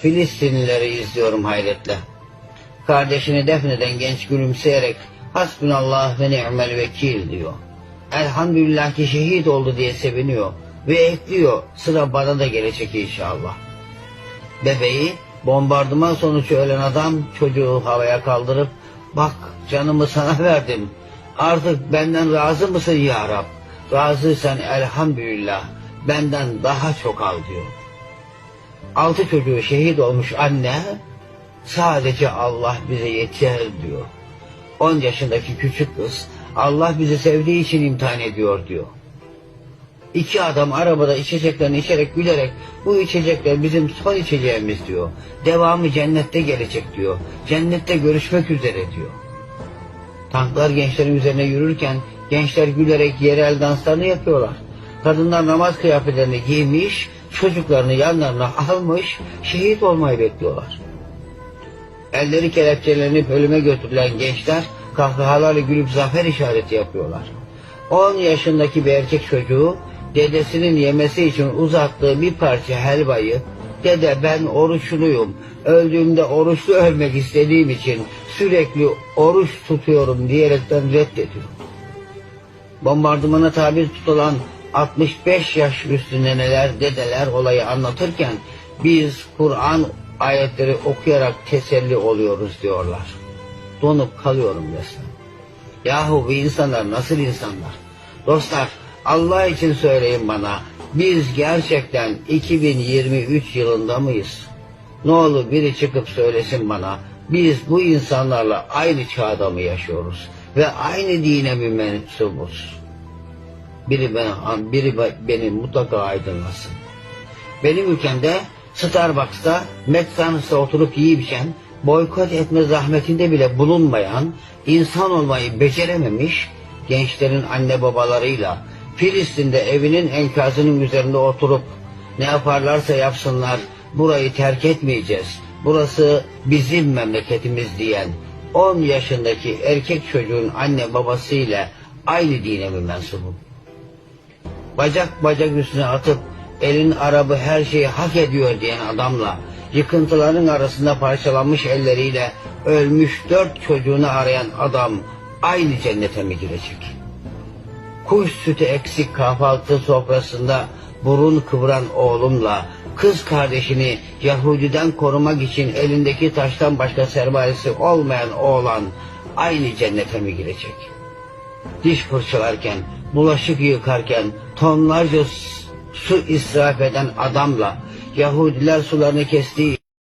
Filistinlileri izliyorum hayretle. Kardeşini defneden genç gülümseyerek Hasbunallah ve ni'mel vekil diyor. Elhamdülillah ki şehit oldu diye seviniyor. Ve ekliyor sıra bana da gelecek inşallah. Bebeği bombardıman sonucu ölen adam çocuğu havaya kaldırıp bak canımı sana verdim. Artık benden razı mısın ya Rab? Razıysan elhamdülillah benden daha çok al diyor. Altı çocuğu şehit olmuş anne sadece Allah bize yeter diyor. 10 yaşındaki küçük kız Allah bizi sevdiği için imtihan ediyor diyor. İki adam arabada içeceklerini içerek gülerek bu içecekler bizim son içeceğimiz diyor. Devamı cennette gelecek diyor. Cennette görüşmek üzere diyor. Tanklar gençlerin üzerine yürürken gençler gülerek yerel danslarını yapıyorlar. Kadınlar namaz kıyafetlerini giymiş, çocuklarını yanlarına almış, şehit olmayı bekliyorlar. Elleri kelepçelenip ölüme götürülen gençler kahkahalarla gülüp zafer işareti yapıyorlar. 10 yaşındaki bir erkek çocuğu dedesinin yemesi için uzattığı bir parça helvayı dede ben oruçluyum öldüğümde oruçlu ölmek istediğim için sürekli oruç tutuyorum diyerekten reddediyor. Bombardımana tabi tutulan 65 yaş üstü neneler dedeler olayı anlatırken biz Kur'an ayetleri okuyarak teselli oluyoruz diyorlar. Donup kalıyorum resmen. Yahu bu insanlar nasıl insanlar? Dostlar Allah için söyleyin bana biz gerçekten 2023 yılında mıyız? Ne olur biri çıkıp söylesin bana biz bu insanlarla aynı çağda mı yaşıyoruz? Ve aynı dine mi mensubuz? Biri, beni, biri beni mutlaka aydınlasın. Benim ülkemde Starbucks'ta McDonald's'ta oturup yiyip içen, boykot etme zahmetinde bile bulunmayan, insan olmayı becerememiş gençlerin anne babalarıyla Filistin'de evinin enkazının üzerinde oturup ne yaparlarsa yapsınlar burayı terk etmeyeceğiz. Burası bizim memleketimiz diyen 10 yaşındaki erkek çocuğun anne babasıyla aynı dine mi mensubum? Bacak bacak üstüne atıp elin arabı her şeyi hak ediyor diyen adamla yıkıntıların arasında parçalanmış elleriyle ölmüş dört çocuğunu arayan adam aynı cennete mi girecek? Kuş sütü eksik kahvaltı sofrasında burun kıvıran oğlumla kız kardeşini Yahudiden korumak için elindeki taştan başka sermayesi olmayan oğlan aynı cennete mi girecek? Diş fırçalarken, bulaşık yıkarken tonlarca su israf eden adamla Yahudiler sularını kestiği